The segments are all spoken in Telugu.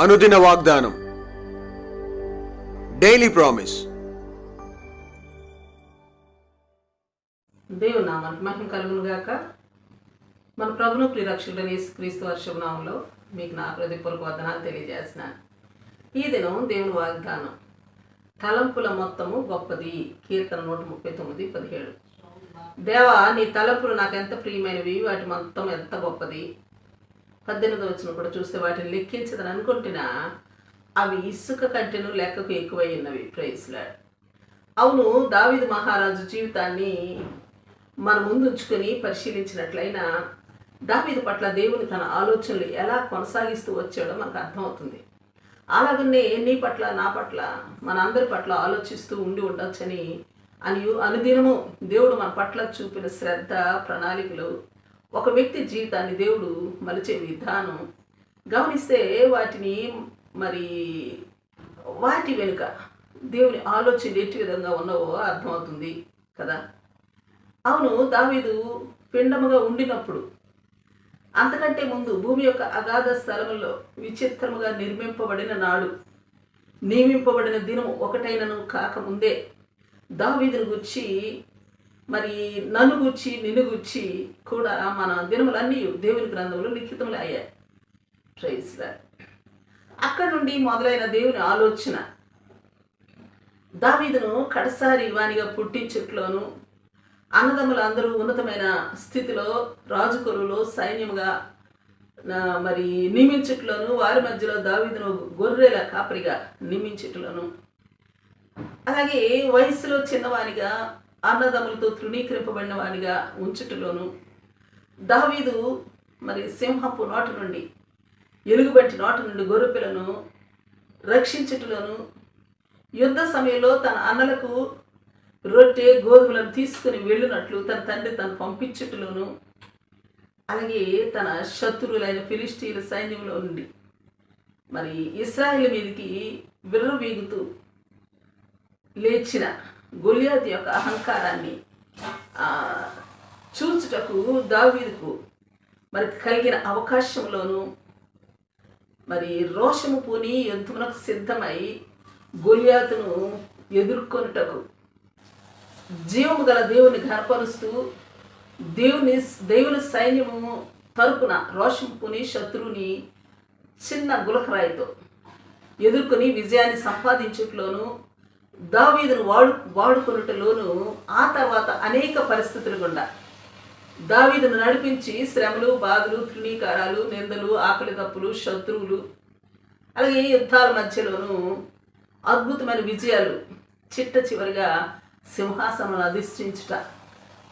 అనుదిన వాగ్దానం. డైలీ ప్రామిస్ దేవుని నామానికి మహిమ కలుగును గాక. మన ప్రభును ప్రిరక్షకుడైన యేసుక్రీస్తు వర్షం నామంలో మీకు నా హృదయపూర్వక వదనాలు తెలియజేస్తున్నాను. ఈ దినం దేవుని వాగ్దానం. తలంపుల మొత్తము గొప్పది. కీర్తన నూట ముప్పై తొమ్మిది పదిహేడు. దేవా నీ తలంపులు నాకు ఎంత ప్రియమైనవి వాటి మొత్తం ఎంత గొప్పది? పద్దెనిమిది వచ్చిన కూడా చూస్తే వాటిని లెక్కించదని అనుకుంటున్నా అవి ఇసుక కంటెను లెక్కకు ఎక్కువై ఉన్నవి ప్రైజ్లాడ్ అవును దావీదు మహారాజు జీవితాన్ని మన ముందు ఉంచుకొని పరిశీలించినట్లయినా దావీదు పట్ల దేవుని తన ఆలోచనలు ఎలా కొనసాగిస్తూ వచ్చాడో మనకు అర్థమవుతుంది. అలాగనే నీ పట్ల నా పట్ల మనందరి పట్ల ఆలోచిస్తూ ఉండి ఉండొచ్చని అని అనుదినము దేవుడు మన పట్ల చూపిన శ్రద్ధ ప్రణాళికలు ఒక వ్యక్తి జీవితాన్ని దేవుడు మలిచే విధానం గమనిస్తే వాటిని మరి వాటి వెనుక దేవుని ఆలోచన ఎట్టి విధంగా ఉన్నావో అర్థమవుతుంది కదా? అవును దావీదు పిండముగా ఉండినప్పుడు అంతకంటే ముందు భూమి యొక్క అగాధ స్థలములో విచిత్రముగా నిర్మింపబడిన నాడు నియమింపబడిన దినం ఒకటైనను కాకముందే దావీదును గుచ్చి మరి నన్ను గుచ్చి నిన్ను గుచ్చి కూడా మన దినములన్నీ దేవుని గ్రంథంలో లిఖితములు అయ్యాయి. ప్రైజ్లా అక్కడ నుండి మొదలైన దేవుని ఆలోచన. దావీదును కడసారి వానిగా పుట్టించుట్లోను అన్నదమ్ములు అందరూ ఉన్నతమైన స్థితిలో రాజుకొరులో సైన్యముగా మరి నియమించుట్లోను వారి మధ్యలో దావీదును గొర్రెల కాపరిగా నియమించుట్లోను అలాగే వయసులో చిన్నవానిగా అన్నదమ్ములతో తృణీకరింపబడిన వాడిగా ఉంచుటలోను దావీదు మరి సింహపు నోట నుండి ఎలుగుబంటి నోట నుండి గొర్రెపిల్లను రక్షించుటలోను యుద్ధ సమయంలో తన అన్నలకు రొట్టె గోధుమలను తీసుకుని వెళ్ళినట్లు తన తండ్రి తను పంపించుటలోను అలాగే తన శత్రువులైన ఫిలిస్టీల సైన్యంలో నుండి. మరి ఇస్రాయిల్ మీదకి విర్రవీగుతూ లేచిన గొలియాత్ యొక్క అహంకారాన్ని చూచుటకు దావీదుకు మరి కలిగిన అవకాశంలోను మరి రోషము పూని యుద్ధమునకు సిద్ధమై గొలియాతును ఎదుర్కొనుటకు జీవము గల దేవుని ఘనపరుస్తూ దేవుని దేవుని సైన్యము తరపున రోషం పూని శత్రువుని చిన్న గులకరాయితో ఎదుర్కొని విజయాన్ని సంపాదించుట్లోను దావీదును వాడు వాడుకొనుటలోను ఆ తర్వాత అనేక పరిస్థితులు గుండా. దావీదును నడిపించి శ్రమలు బాధలు తృణీకారాలు నిందలు ఆకలి తప్పులు శత్రువులు అలాగే యుద్ధాల మధ్యలోనూ అద్భుతమైన విజయాలు చిట్ట చివరిగా సింహాసనం అధిష్ఠించుట.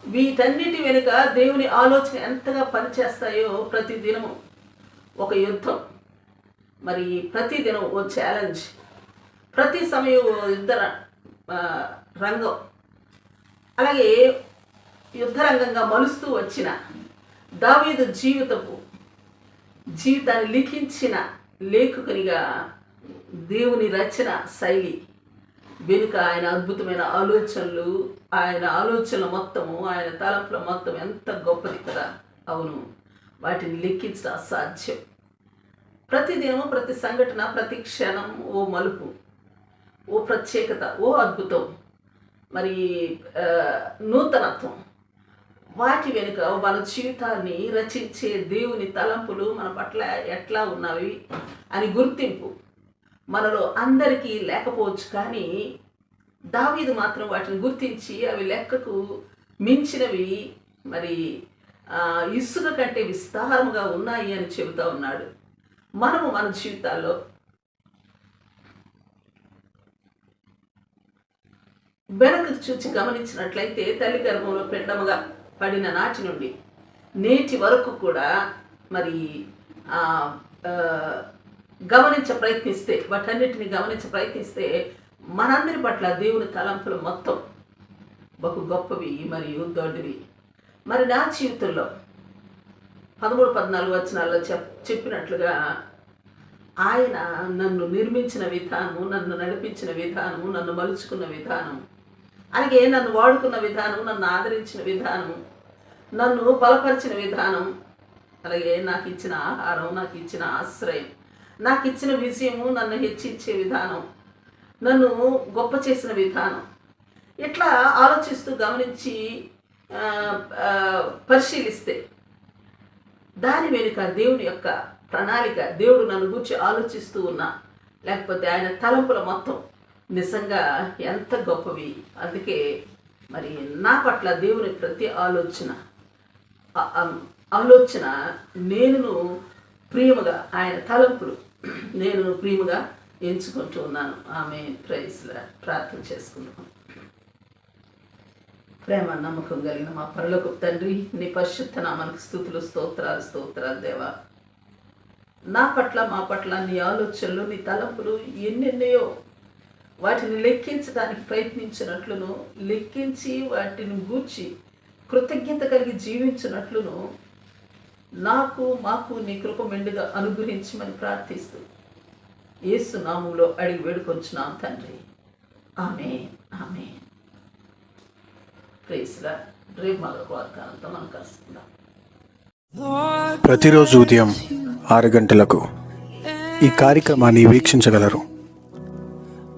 వీటన్నిటి వెనుక దేవుని ఆలోచన ఎంతగా పనిచేస్తాయో ప్రతిదినము ఒక యుద్ధం. మరి ప్రతిదినం ఓ ఛాలెంజ్ ప్రతి సమయం యుద్ధ ర- రంగం. అలాగే యుద్ధరంగంగా మలుస్తూ వచ్చిన దావీదు జీవితపు జీవితాన్ని లిఖించిన లేఖకునిగా దేవుని రచన శైలి వెనుక ఆయన అద్భుతమైన ఆలోచనలు ఆయన ఆలోచనల మొత్తము ఆయన తలంపుల మొత్తం ఎంత గొప్పది కదా! అవును. వాటిని లెక్కించడం అసాధ్యం. ప్రతిదినము ప్రతి సంఘటన ప్రతి క్షణం ఓ మలుపు. ఓ ప్రత్యేకత ఓ అద్భుతం. మరి నూతనత్వం. వాటి వెనుక మన జీవితాన్ని రచించే దేవుని తలంపులు మన పట్ల ఎట్లా ఉన్నవి అని గుర్తింపు. మనలో అందరికీ లేకపోవచ్చు కానీ దావీదు మాత్రం వాటిని గుర్తించి అవి లెక్కకు మించినవి మరి ఇసుక కంటే విస్తారముగా ఉన్నాయి అని చెబుతా ఉన్నాడు. మనము మన జీవితాల్లో వెనక్కి చూచి గమనించినట్లయితే తల్లి గర్భంలో పిండముగా పడిన నాటి నుండి నేటి వరకు కూడా మరి ఆ, గమనించ ప్రయత్నిస్తే వాటన్నిటిని గమనించ ప్రయత్నిస్తే మనందరి పట్ల దేవుని తలంపులు మొత్తం బహు గొప్పవి మరియు దొడ్డివి. మరి నా జీవితంలో పదమూడు పద్నాలుగు వచనాల్లో చెప్ చెప్పినట్లుగా ఆయన నన్ను నిర్మించిన విధానము నన్ను నడిపించిన విధానము నన్ను మలుచుకున్న విధానం అలాగే నన్ను వాడుకున్న విధానం నన్ను ఆదరించిన విధానం నన్ను బలపరిచిన విధానం అలాగే నాకు ఇచ్చిన ఆహారం నాకు ఇచ్చిన ఆశ్రయం నాకు ఇచ్చిన విజయము నన్ను హెచ్చించే విధానం నన్ను గొప్ప చేసిన విధానం. ఇట్లా ఆలోచిస్తూ గమనించి పరిశీలిస్తే దాని వెనుక దేవుని యొక్క ప్రణాళిక దేవుడు నన్ను గురించి ఆలోచిస్తూ ఉన్నా లేకపోతే ఆయన తలంపుల మొత్తం నిజంగా ఎంత గొప్పవి. అందుకే మరి నా పట్ల దేవుని ప్రతి ఆలోచన ఆలోచన నేను ప్రియముగా ఆయన తలంపులు నేను ప్రియముగా ఎంచుకుంటూ ఉన్నాను. ఆమె ప్రైజ్లా ప్రార్థన చేసుకున్నాను ప్రేమ నమ్మకం కలిగిన మా పరలోక తండ్రి నీ పరిశుద్ధ నామానికి స్థుతులు స్తోత్రాలు స్తోత్రాలు దేవా. నా పట్ల మా పట్ల నీ ఆలోచనలు నీ తలంపులు ఎన్నెన్నయో వాటిని లెక్కించడానికి ప్రయత్నించినట్లును లెక్కించి వాటిని గూర్చి కృతజ్ఞత కలిగి జీవించినట్లును నాకు మాకు నీ కృప మెండుగా అనుగ్రహించమని ప్రార్థిస్తూ ఏసు నామంలో అడిగి వేడుకొంచున్నాం తండ్రి. ఆమె ఆమె ప్రేస్లా రేపు మరొక మనం కలుసుకుందాం. ప్రతిరోజు ఉదయం ఆరు గంటలకు ఈ కార్యక్రమాన్ని వీక్షించగలరు.